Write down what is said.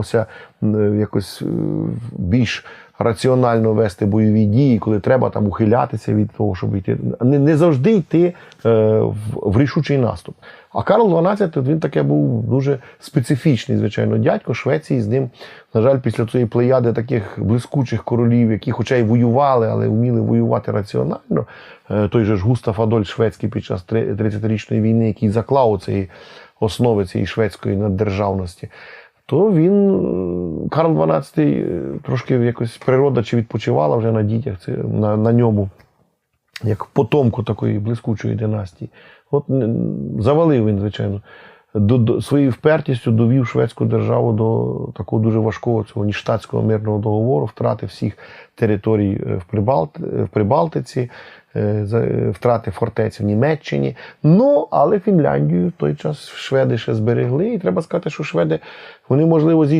намагався якось е, більш раціонально вести бойові дії, коли треба там ухилятися від того, щоб йти. Не, не завжди йти е, в, рішучий наступ. А Карл XII, він таке був дуже специфічний, звичайно, дядько Швеції. З ним, на жаль, після цієї плеяди таких блискучих королів, які, хоча й воювали, але вміли воювати раціонально. Е, той же ж Густав Адольф Шведський під час 30-річної війни, який заклав цієї основи цієї шведської наддержавності. То він, е, Карл XII, е, трошки якось природа чи відпочивала вже на дітях, це, на, на ньому, як потомку такої блискучої династії. От завалив він, звичайно, до, до, своєю впертістю довів шведську державу до такого дуже важкого цього ніштатського мирного договору, втрати всіх територій е, в, Прибалт, в Прибалтиці, е, е, втрати фортець в Німеччині. Ну, але Фінляндію в той час шведи ще зберегли. І треба сказати, що шведи вони, можливо, зійшли.